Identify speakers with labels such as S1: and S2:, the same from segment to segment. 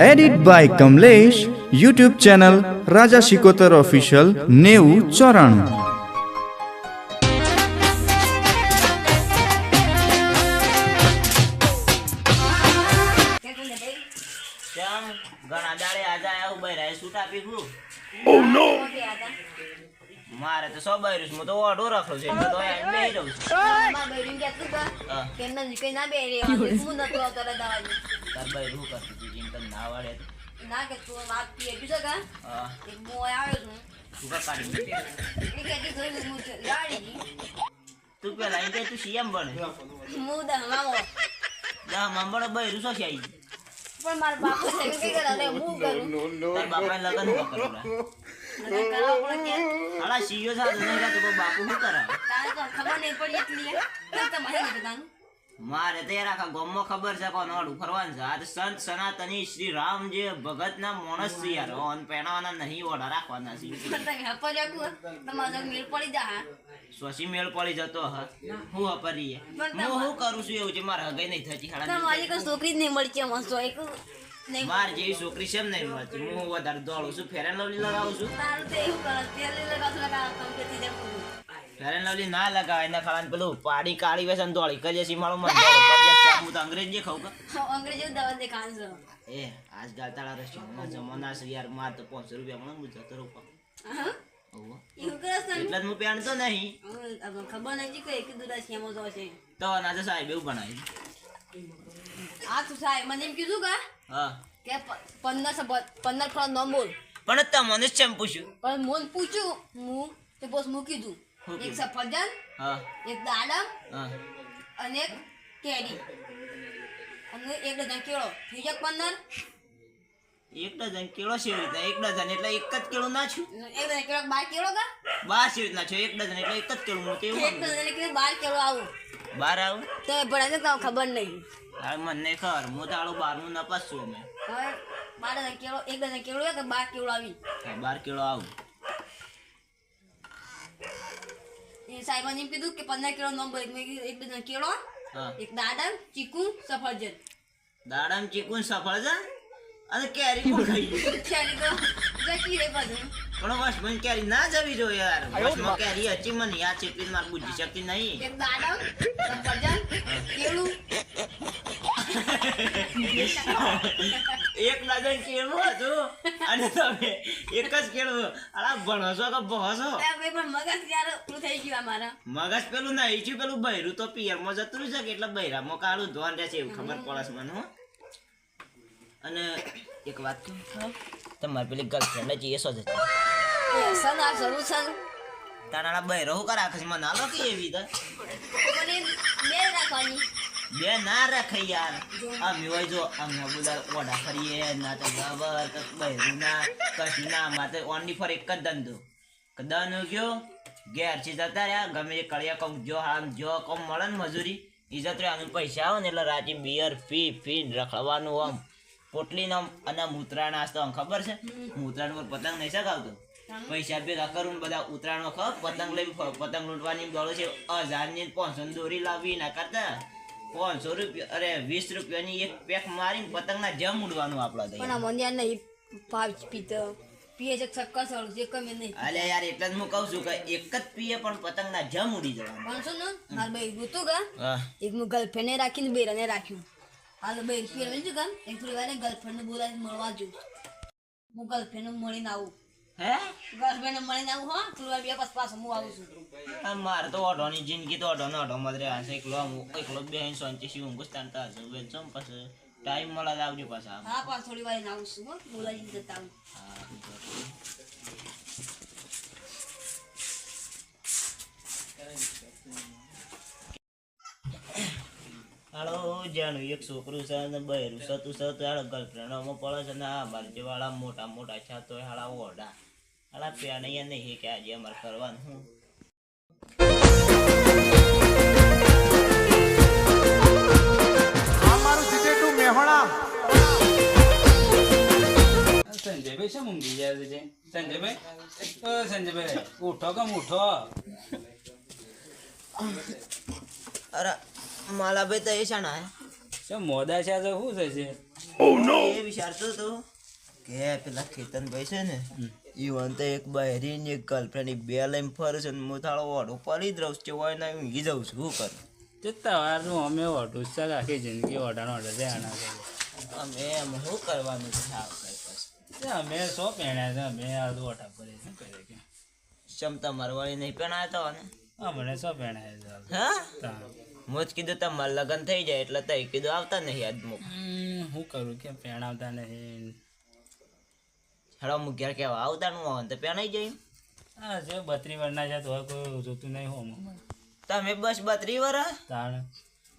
S1: Edit by Kamlesh YouTube channel Raja Shikotar official નેવું ચોરાણું
S2: ઘણા દાડે આજે આયા હું બૈરાએ સૂટ આપી હું મારે તો સો બૈરું હું તો રાખલો છે તો અહીંયા બેહી રહું છું. હા. તાર બૈરું કરતી તને ના તો? તું કા કાઢી? તું પેલા કે તું સીએમ બને. છે આઈ?
S3: પણ મારા બાપુ છે કે કરે કરું?
S2: તાર બાપાએ લગન ન
S3: કે?
S2: હાલા સીયો રહેતો બાપુ શું
S3: તારે તો ખબર નહીં પડી એટલી નથી તાનું
S2: મારે તો યાર આખા ગામમાં ખબર છે કોણ વાળું ફરવાનું છે. આ તો સંત સનાતની શ્રી રામ જે ભગતના માણસ છે યાર. ઓન પહેરાવાના નહીં ઓઢા રાખવાના છે.
S3: તો મેળ પડી જા
S2: મેળ પડી જતો હ. હું
S3: અપરીએ.
S2: હું હું કરું છું એવું છે? મારે હગાઈ નહીં થતી હાડા
S3: મારી કોઈ છોકરી જ નહીં મળી છે મસ્ત એક
S2: માર જેવી છોકરી છે એમ નહીં મળતી? હું વધારે દોડું છું ફેરન લવલી લગાવું છું.
S3: તારું તો એવું કરે તેલ લગાવ જાય
S2: ફેરન લવલી ના લગાવે એના ખાવાનું પેલું પાડી કાળી વેસન દોડી. કજે સીમાળો કજે હું તો અંગ્રેજી ખાઉં કા?
S3: અંગ્રેજી દવા દે કાંસો એ આજ
S2: એ તાળા રસ્યો રસ્તા જમાના છે યાર માર તો પાંચસો રૂપિયા મળે હું જતો રહું
S3: હા?
S2: એટલે હું પહેણતો નહીં.
S3: ખબર નથી કે એક દુરા શ્યામો તો છે.
S2: તો ના સાહેબ એવું બનાવી
S3: આ તું સાહેબ મને એમ કીધું કા
S2: હા.
S3: કે પંદર પંદર ખરો નામ બોલ
S2: પણ તમને જ કેમ પૂછ્યું?
S3: પણ મોન પૂછ્યું હું તે બસ મૂકી દઉં એક સફરજન એક દાડમ અને એક કેરી. અને એક ડઝન કેળો. થઈ જાય પંદર?
S2: એક ડઝન કેળો છે એવી એક ડઝન એટલે એક જ કેળું છું?
S3: એક ડઝન કેળો બાર કેળો કા?
S2: બાર છે રીતના છે. એક ડઝન એટલે એક જ કેળું તો
S3: એક ડઝન એટલે બાર કેળો આવું.
S2: બાર આવું?
S3: તો ભણે તમને ખબર નહીં.
S2: હા મને ખબર. હું તો બારનું નપાસ છું અમે.
S3: બાર ડઝન કેળો એક ડઝન કેળો કે બાર કેળો આવી?
S2: બાર કેળો આવું.
S3: એ સાહેબાને એમ કીધું કે પંદર કિલો નો એક બે કેળો એક દાડમ ચીકુ સફરજન.
S2: દાડમ ચીકુ સફરજન? અને કેરી પણ ખાઈ?
S3: કેરી તો જતી રે બધું.
S2: પણ બસ મને કેરી ના જવી જો યાર. બસમાં કેરી હચી મને યાદ છે એટલી જ બુદ્ધિ શક્તિ નહીં.
S3: એક દાડમ સફરજન કેળું.
S2: એક ડઝન કેળું હતું. અને તમે એક જ કેળું અલા ભણો છો કે ભણો છો?
S3: પણ મગજ પેલું થઈ ગયું અમારા?
S2: મગજ પેલું ના ઈચ્યું પેલું બૈરું. તો પિયરમાં જતું છે કે એટલે બૈરામાં કાળું ધોન રહેશે એવું ખબર પડે છે મને હો. અને એક વાત કહું તમારી પેલી ગર્લફ્રેન્ડ જ એસો છે
S3: એ સન આ શરૂ છે.
S2: તારા બૈરો હું કરા છે? મને આલો કે એવી તો
S3: રાખવાની
S2: બે ના રાખે યાર. આમ હોય જો, અમે બધા ઓઢા ફરીએ, ના તો બરાબર બહેરું ના, કશું ના મારે ઓનલી ફોર એક જ ધંધો. દન ગયો ઘેર છે જતા રહ્યા, ગમે તે કળિયા કહું, જો આમ, જો કોમ મળે ને મજૂરી ઇજ્જત રહ્યો, આનું પૈસા આવે ને એટલે રાતે બિયર ફી ફી રખડવાનું આમ. પોટલીનો આમ, અને મૂત્રાણ નાસ્તો આમ ખબર છે? મૂત્રાણ પર પતંગ નહીં શકાવતો પૈસા ભેગા કરું બધા ઉત્તરાયણ ખબર, પતંગ લઈ પતંગ લૂંટવાની દોડો છે, હજારની પાંચસો દોરી લાવવી ના કરતા. પાંચસો રૂપિયા અરે વીસ રૂપિયાની એક પેક મારીને પતંગના જમ ઉડવાનું આપણા
S3: પણ આ નહીં ભાવ પીતો પીએ છે ચક્કર સળું જે કમે નહીં.
S2: અલે યાર એટલે જ હું કહું છું કે એક જ પીએ પણ પતંગના જમ ઉડી જવાનું.
S3: પાંચસો ને મારા ભાઈ ગોતું કા એક હું ગર્લફ્રેન્ડને રાખીને બે રને રાખ્યું. હાલ ભાઈ લઈ જુ કામ એક થોડી વાર ગર્લફ્રેન્ડને બોલાવી મળવા જુ. હું ગર્લફ્રેન્ડને મળીને આવું.
S2: હે?
S3: ગર્લફ્રેન્ડને મળીને આવું હા થોડી બે પાસ પાછો હું આવું છું.
S2: મારે તો ઓઢોની જિંદગી તો ઓઢો ને ઓઢો મત રહ્યા છે. એકલો એકલો બે શિવ વેચમ પછી ટાઈમ મળે તો આવજો પાછા
S3: હા પાછ થોડી વાર આવું છું હો બોલાવી જતા આવું.
S2: હાલો જાણું એક છોકરું છે ને બહેરું છે તું છે તો હાલો ગર્લફ્રેન્ડ અમો પડે છે ને આ મારે જેવાળા મોટા મોટા છે તો હાલા ઓઢા હાલા પ્યા નહીં કે આજે અમારે કરવાનું હું.
S4: સંજયભાઈ શું ઊંઘી જાય છે સંજયભાઈ? ઓ સંજયભાઈ ઉઠો કમ ઉઠો?
S2: અરે માલા ભાઈ તો એ છે ને
S4: શું મોદા છે તો? શું થશે?
S2: એ વિચારતો હતો. કે પેલા કેતનભાઈ છે ને ઈવન તો એક બહેરી ને એક ગર્લફ્રેન્ડ બે લઈને ફરે છે હું થાળો ઓઢો પડી જ રહું છું. હોય ને ઊંઘી જાઉં છું. શું કરું?
S4: તે તમારું અમે ઓઢું છે આખી જિંદગી ઓઢાનો ઓઢે છે આના
S2: અમે એમ શું કરવાનું છે? સાવ કઈ પછી.
S4: અમે શું પહેણ્યા છે અમે આ તો ઓઢા પર શું કરે કે?
S2: ક્ષમતા મારવાળી નહીં પહેણાતા હોય ને
S4: અમને શું પહેણાય છે
S2: હા. હું. જ કીધું તમારે લગ્ન થઈ જાય એટલે તઈ કીધું આવતા નહીં
S4: આજ હું કરું કે પહેણાવતા નહીં.
S2: હેડો હું ઘેર કેવા આવતા નું હોય તો પહેણાઈ જાય
S4: હા જો બત્રી વરના છે તો કોઈ જોતું નહીં હોમ
S2: તમે બસ બત્રી વર?
S4: તાણ.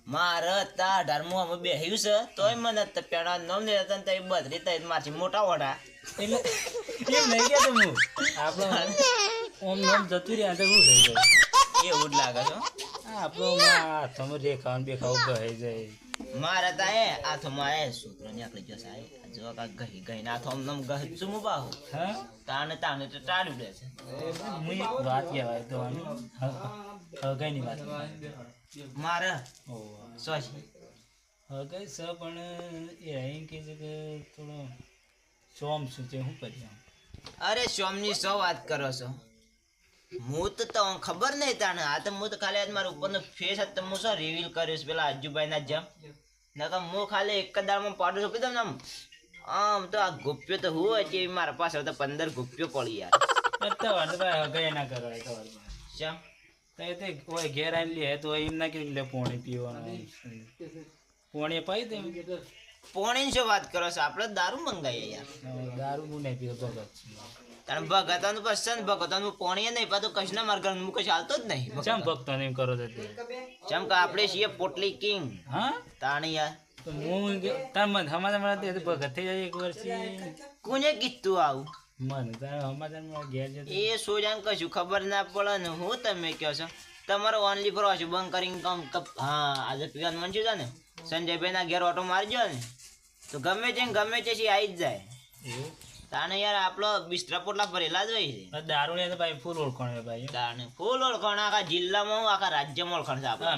S2: મારે તા અઢારમું અમે બેહ્યું છે તોય મને તો પેણા નમ ને હતા ને તઈ બત્રી તઈ મારથી મોટા વડા
S4: એટલે એમ નહીં કહેતો હું આપણો ઓમ નોમ જતું રહ્યા તો શું થઈ જાય?
S2: એવું જ લાગે છે
S4: આપણો હાથમાં રેખાવાનું બેખાવું બેખાઓ જાય.
S2: મારે તા આ તો મારે સૂત્ર ને આપણે જો સાહેબ. જો કા ગઈ ગઈ ના થોમ નમ ગહ ચુમુ બાહુ.
S4: હા?
S2: તાને તાને તો ટાળ્યું દે છે.
S4: હું એક વાત કહેવાય તો આની? ની વાત
S2: મારે?
S4: ઓહ
S2: સોચી
S4: છે પણ એ અહીં કે કે થોડો સોમ શું છે કરી?
S2: અરે સોમની સો વાત કરો છો. હું તો તો ખબર નહીં તાને આ તો હું તો ખાલી આજ મારા ઉપરનો ફેસ હતો હું શું રિવીલ કર્યું છે? પેલા આજુબાઈના જેમ. નકર હું ખાલી એક જ દાળમાં પાડો છોપી દઉં ને આમ. આમ તો આ ગુપ્યો તો હું હોય કે મારા પાસે તો પંદર ગુપ્યો પડી યાર.
S4: તો ભાઈ હગાઈ ના કરવાય તો વાર
S2: ચમ.
S4: તો એ તો ઓય ઘેર આવીને લે તો એમ ના કે લે પોણી પીવાનું પોણી પાઈ દે
S2: પોણીની શું વાત કરો છો? આપણે દારૂ મંગાવીએ યાર.
S4: દારૂ હું નહીં પીતો.
S2: કારણ ભગતાનું પસંદ ભગતાનું પોણીએ નહીં પાછું કૃષ્ણ ના મુખ ચાલતો જ નહીં.
S4: ચમ ભક્તો ને એમ કરો છો
S2: ચમ કે આપણે છીએ પોટલી કિંગ.
S4: હા?
S2: તાણી યાર
S4: તો હું મન સમાધાન મળે તે ભગત થઈ જાય એક વર્ષ
S2: કોને કીધું આવું?
S4: મન તાર મળે ઘેર જતો
S2: એ સોજાન કશું ખબર ના પડે ને હું તમે કહો છો? તમારો ઓનલી ફોર હશે બંધ કરીને કામ હા આજે પીવાનું મન છે ને સંજયભાઈ ના ઘેર ઓટો મારજો ને. તો ગમે છે ને ગમે છે આવી જ જાય.
S4: એવું?
S2: તાણે યાર આપલો બિસ્તરા પોટલા ભરેલા જ હોય છે.
S4: દારૂ ને ભાઈ ફૂલ ઓળખાણ ભાઈ.
S2: તાણે ફૂલ ઓળખાણ આખા જિલ્લામાં આખા રાજ્યમાં ઓળખાણ છે આપણે